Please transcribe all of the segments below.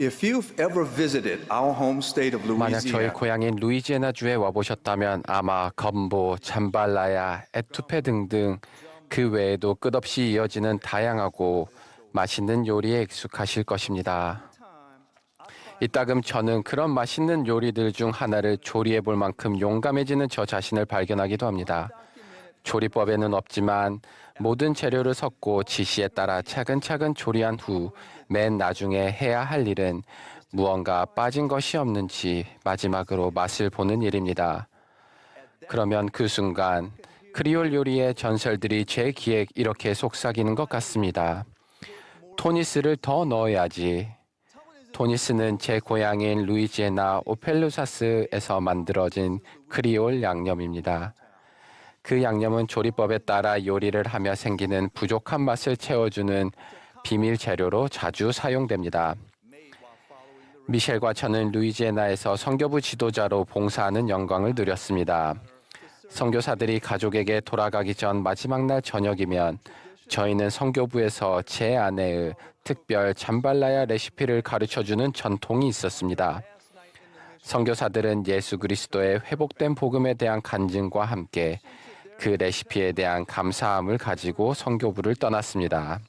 If you've ever visited our home state of 만약 저희 Louisiana, 고향인 루이지애나 주에 와보셨다면 아마 건보, 잠발라야, 에투페 등등 그 외에도 끝없이 이어지는 다양하고 맛있는 요리에 익숙하실 것입니다. 이따금 저는 그런 맛있는 요리들 중 하나를 조리해 볼 만큼 용감해지는 저 자신을 발견하기도 합니다. 조리법에는 없지만 모든 재료를 섞고 지시에 따라 차근차근 조리한 후 맨 나중에 해야 할 일은 무언가 빠진 것이 없는지 마지막으로 맛을 보는 일입니다. 그러면 그 순간 크리올 요리의 전설들이 제 귀에 이렇게 속삭이는 것 같습니다. 토니스를 더 넣어야지. 토니스는 제 고향인 루이지애나 오펠루사스에서 만들어진 크리올 양념입니다. 그 양념은 조리법에 따라 요리를 하며 생기는 부족한 맛을 채워주는 비밀 재료로 자주 사용됩니다. 미셸과 저는 루이지애나에서 선교부 지도자로 봉사하는 영광을 누렸습니다. 선교사들이 가족에게 돌아가기 전 마지막 날 저녁이면 저희는 선교부에서 제 아내의 특별 잠발라야 레시피를 가르쳐 주는 전통이 있었습니다. 선교사들은 예수 그리스도의 회복된 복음에 대한 간증과 함께 그 레시피에 대한 감사함을 가지고 선교부를 떠났습니다.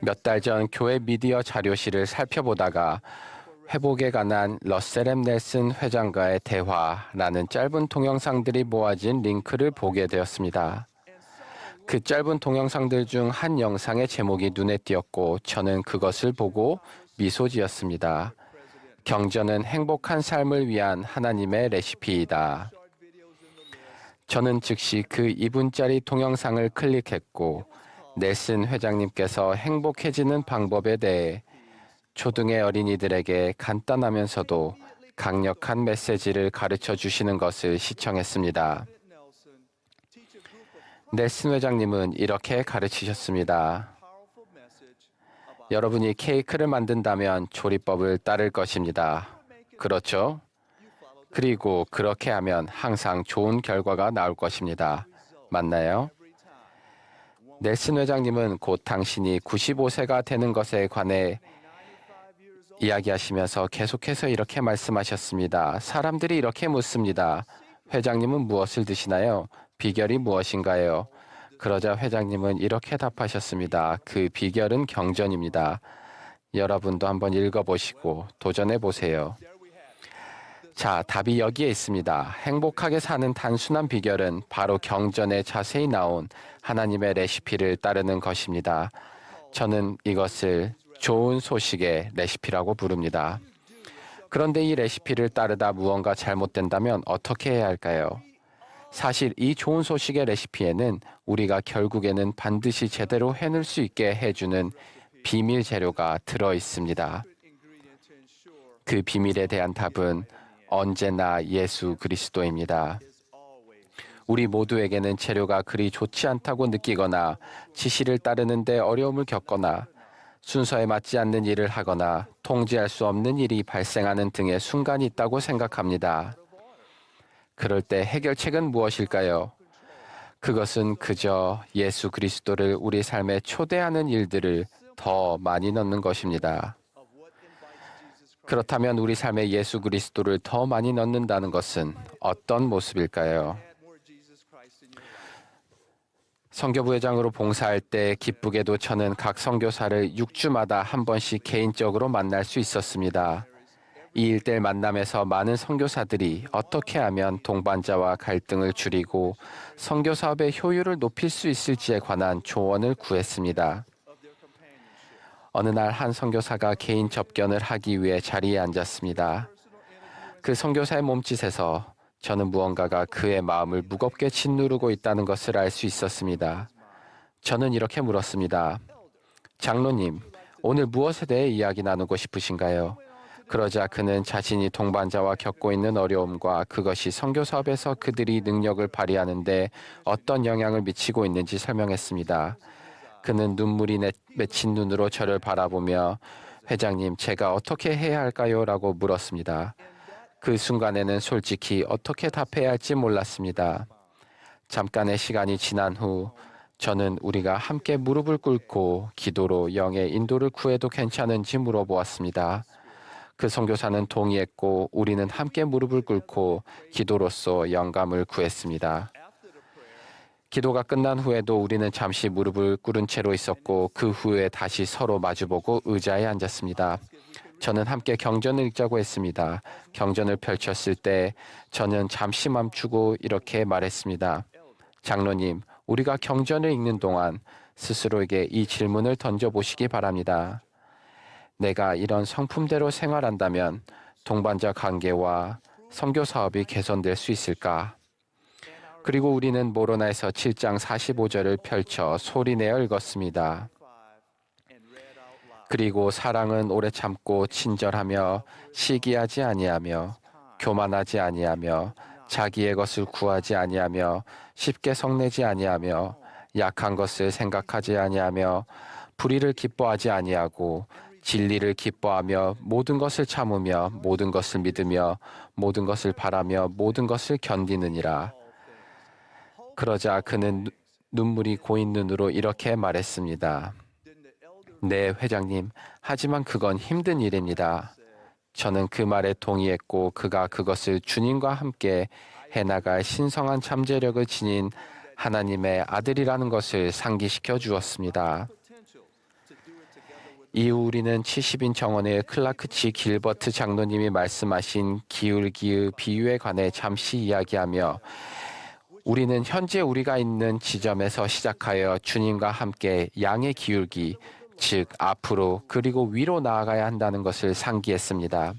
몇 달 전 교회 미디어 자료실을 살펴보다가 회복에 관한 러셀엠 넬슨 회장과의 대화라는 짧은 동영상들이 모아진 링크를 보게 되었습니다. 그 짧은 동영상들 중 한 영상의 제목이 눈에 띄었고 저는 그것을 보고 미소 지었습니다. 경전은 행복한 삶을 위한 하나님의 레시피이다. 저는 즉시 그 2분짜리 동영상을 클릭했고 넬슨 회장님께서 행복해지는 방법에 대해 초등의 어린이들에게 간단하면서도 강력한 메시지를 가르쳐 주시는 것을 시청했습니다. 넬슨 회장님은 이렇게 가르치셨습니다. 여러분이 케이크를 만든다면 조리법을 따를 것입니다. 그렇죠? 그리고 그렇게 하면 항상 좋은 결과가 나올 것입니다. 맞나요? 넬슨 회장님은 곧 당신이 95세가 되는 것에 관해 이야기하시면서 계속해서 이렇게 말씀하셨습니다. 사람들이 이렇게 묻습니다. 회장님은 무엇을 드시나요? 비결이 무엇인가요? 그러자 회장님은 이렇게 답하셨습니다. 그 비결은 경전입니다. 여러분도 한번 읽어보시고 도전해 보세요. 자, 답이 여기에 있습니다. 행복하게 사는 단순한 비결은 바로 경전에 자세히 나온 하나님의 레시피를 따르는 것입니다. 저는 이것을 좋은 소식의 레시피라고 부릅니다. 그런데 이 레시피를 따르다 무언가 잘못된다면 어떻게 해야 할까요? 사실 이 좋은 소식의 레시피에는 우리가 결국에는 반드시 제대로 해낼 수 있게 해주는 비밀 재료가 들어 있습니다. 그 비밀에 대한 답은 언제나 예수 그리스도입니다. 우리 모두에게는 재료가 그리 좋지 않다고 느끼거나 지시를 따르는데 어려움을 겪거나 순서에 맞지 않는 일을 하거나 통제할 수 없는 일이 발생하는 등의 순간이 있다고 생각합니다. 그럴 때 해결책은 무엇일까요? 그것은 그저 예수 그리스도를 우리 삶에 초대하는 일들을 더 많이 넣는 것입니다. 그렇다면 우리 삶에 예수 그리스도를 더 많이 넣는다는 것은 어떤 모습일까요? 선교부회장으로 봉사할 때 기쁘게도 저는 각 선교사를 6주마다 한 번씩 개인적으로 만날 수 있었습니다. 이 일대일 만남에서 많은 선교사들이 어떻게 하면 동반자와 갈등을 줄이고 선교 사업의 효율을 높일 수 있을지에 관한 조언을 구했습니다. 어느 날 한 선교사가 개인 접견을 하기 위해 자리에 앉았습니다. 그 선교사의 몸짓에서 저는 무언가가 그의 마음을 무겁게 짓누르고 있다는 것을 알 수 있었습니다. 저는 이렇게 물었습니다. 장로님, 오늘 무엇에 대해 이야기 나누고 싶으신가요? 그러자 그는 자신이 동반자와 겪고 있는 어려움과 그것이 선교 사업에서 그들이 능력을 발휘하는데 어떤 영향을 미치고 있는지 설명했습니다. 그는 눈물이 내- 맺힌 눈으로 저를 바라보며 회장님, 제가 어떻게 해야 할까요? 라고 물었습니다. 그 순간에는 솔직히 어떻게 답해야 할지 몰랐습니다. 잠깐의 시간이 지난 후 저는 우리가 함께 무릎을 꿇고 기도로 영의 인도를 구해도 괜찮은지 물어보았습니다. 그 선교사는 동의했고 우리는 함께 무릎을 꿇고 기도로서 영감을 구했습니다. 기도가 끝난 후에도 우리는 잠시 무릎을 꿇은 채로 있었고 그 후에 다시 서로 마주보고 의자에 앉았습니다. 저는 함께 경전을 읽자고 했습니다. 경전을 펼쳤을 때 저는 잠시 멈추고 이렇게 말했습니다. 장로님, 우리가 경전을 읽는 동안 스스로에게 이 질문을 던져보시기 바랍니다. 내가 이런 성품대로 생활한다면 동반자 관계와 선교 사업이 개선될 수 있을까? 그리고 우리는 모로나에서 7장 45절을 펼쳐 소리내어 읽었습니다. 그리고 사랑은 오래 참고 친절하며 시기하지 아니하며 교만하지 아니하며 자기의 것을 구하지 아니하며 쉽게 성내지 아니하며 약한 것을 생각하지 아니하며 불의를 기뻐하지 아니하고 진리를 기뻐하며 모든 것을 참으며 모든 것을 믿으며 모든 것을 바라며 모든 것을 견디느니라. 그러자 그는 누- 눈물이 고인 눈으로 이렇게 말했습니다. 네, 회장님. 하지만 그건 힘든 일입니다. 저는 그 말에 동의했고 그가 그것을 주님과 함께 해나갈 신성한 잠재력을 지닌 하나님의 아들이라는 것을 상기시켜 주었습니다. 이후 우리는 70인 정원의 클라크치 길버트 장로님이 말씀하신 기울기의 비유에 관해 잠시 이야기하며 우리는 현재 우리가 있는 지점에서 시작하여 주님과 함께 양의 기울기, 즉 앞으로 그리고 위로 나아가야 한다는 것을 상기했습니다.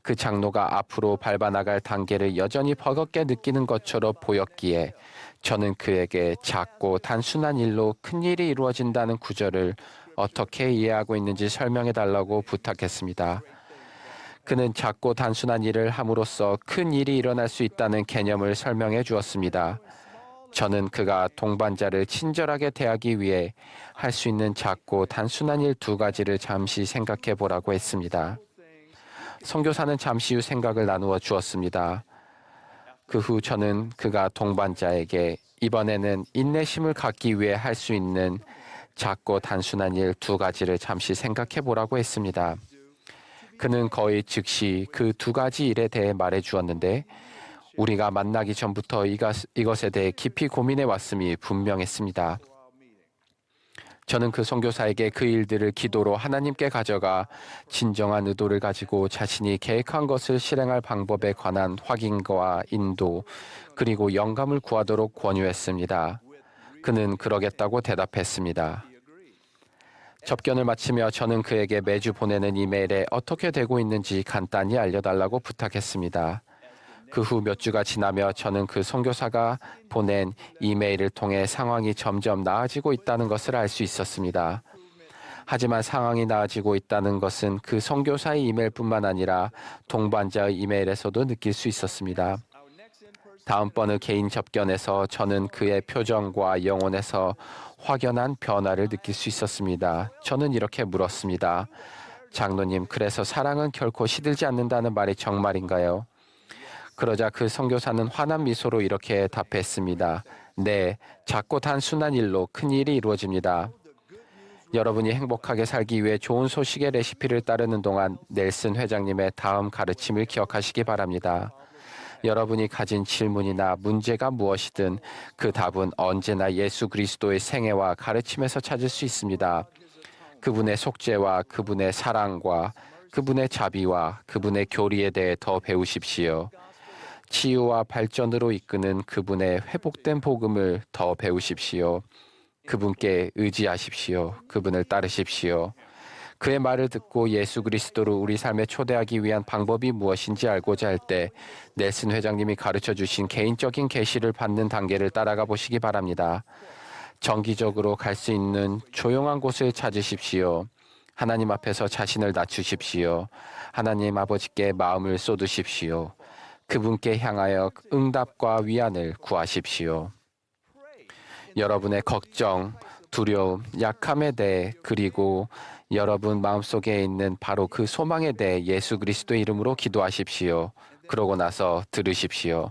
그 장로가 앞으로 밟아 나갈 단계를 여전히 버겁게 느끼는 것처럼 보였기에 저는 그에게 작고 단순한 일로 큰 일이 이루어진다는 구절을 어떻게 이해하고 있는지 설명해 달라고 부탁했습니다. 그는 작고 단순한 일을 함으로써 큰 일이 일어날 수 있다는 개념을 설명해 주었습니다. 저는 그가 동반자를 친절하게 대하기 위해 할 수 있는 작고 단순한 일 두 가지를 잠시 생각해 보라고 했습니다. 선교사는 잠시 후 생각을 나누어 주었습니다. 그 후 저는 그가 동반자에게 이번에는 인내심을 갖기 위해 할 수 있는 작고 단순한 일 두 가지를 잠시 생각해 보라고 했습니다. 그는 거의 즉시 그 두 가지 일에 대해 말해 주었는데 우리가 만나기 전부터 이것, 이것에 대해 깊이 고민해 왔음이 분명했습니다. 저는 그 선교사에게 그 일들을 기도로 하나님께 가져가 진정한 의도를 가지고 자신이 계획한 것을 실행할 방법에 관한 확인과 인도 그리고 영감을 구하도록 권유했습니다. 그는 그러겠다고 대답했습니다. 접견을 마치며 저는 그에게 매주 보내는 이메일에 어떻게 되고 있는지 간단히 알려달라고 부탁했습니다. 그 후 몇 주가 지나며 저는 그 선교사가 보낸 이메일을 통해 상황이 점점 나아지고 있다는 것을 알 수 있었습니다. 하지만 상황이 나아지고 있다는 것은 그 선교사의 이메일뿐만 아니라 동반자의 이메일에서도 느낄 수 있었습니다. 다음번의 개인 접견에서 저는 그의 표정과 영혼에서 확연한 변화를 느낄 수 있었습니다. 저는 이렇게 물었습니다. 장로님, 그래서 사랑은 결코 시들지 않는다는 말이 정말인가요? 그러자 그 선교사는 환한 미소로 이렇게 답했습니다. 네, 작고 단순한 일로 큰 일이 이루어집니다. 여러분이 행복하게 살기 위해 좋은 소식의 레시피를 따르는 동안 넬슨 회장님의 다음 가르침을 기억하시기 바랍니다. 여러분이 가진 질문이나 문제가 무엇이든 그 답은 언제나 예수 그리스도의 생애와 가르침에서 찾을 수 있습니다. 그분의 속죄와 그분의 사랑과 그분의 자비와 그분의 교리에 대해 더 배우십시오. 치유와 발전으로 이끄는 그분의 회복된 복음을 더 배우십시오. 그분께 의지하십시오. 그분을 따르십시오. 그의 말을 듣고 예수 그리스도를 우리 삶에 초대하기 위한 방법이 무엇인지 알고자 할 때 넬슨 회장님이 가르쳐 주신 개인적인 계시를 받는 단계를 따라가 보시기 바랍니다. 정기적으로 갈 수 있는 조용한 곳을 찾으십시오. 하나님 앞에서 자신을 낮추십시오. 하나님 아버지께 마음을 쏟으십시오. 그분께 향하여 응답과 위안을 구하십시오. 여러분의 걱정, 두려움, 약함에 대해 그리고 여러분 마음속에 있는 바로 그 소망에 대해 예수 그리스도의 이름으로 기도하십시오. 그러고 나서 들으십시오.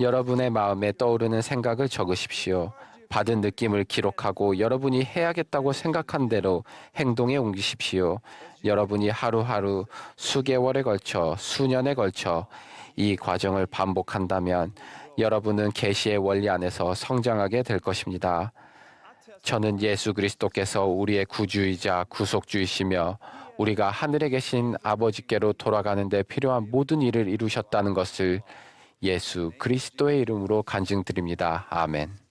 여러분의 마음에 떠오르는 생각을 적으십시오. 받은 느낌을 기록하고 여러분이 해야겠다고 생각한 대로 행동에 옮기십시오. 여러분이 하루하루 수개월에 걸쳐 수년에 걸쳐 이 과정을 반복한다면 여러분은 계시의 원리 안에서 성장하게 될 것입니다. 저는 예수 그리스도께서 우리의 구주이자 구속주이시며 우리가 하늘에 계신 아버지께로 돌아가는 데 필요한 모든 일을 이루셨다는 것을 예수 그리스도의 이름으로 간증드립니다. 아멘.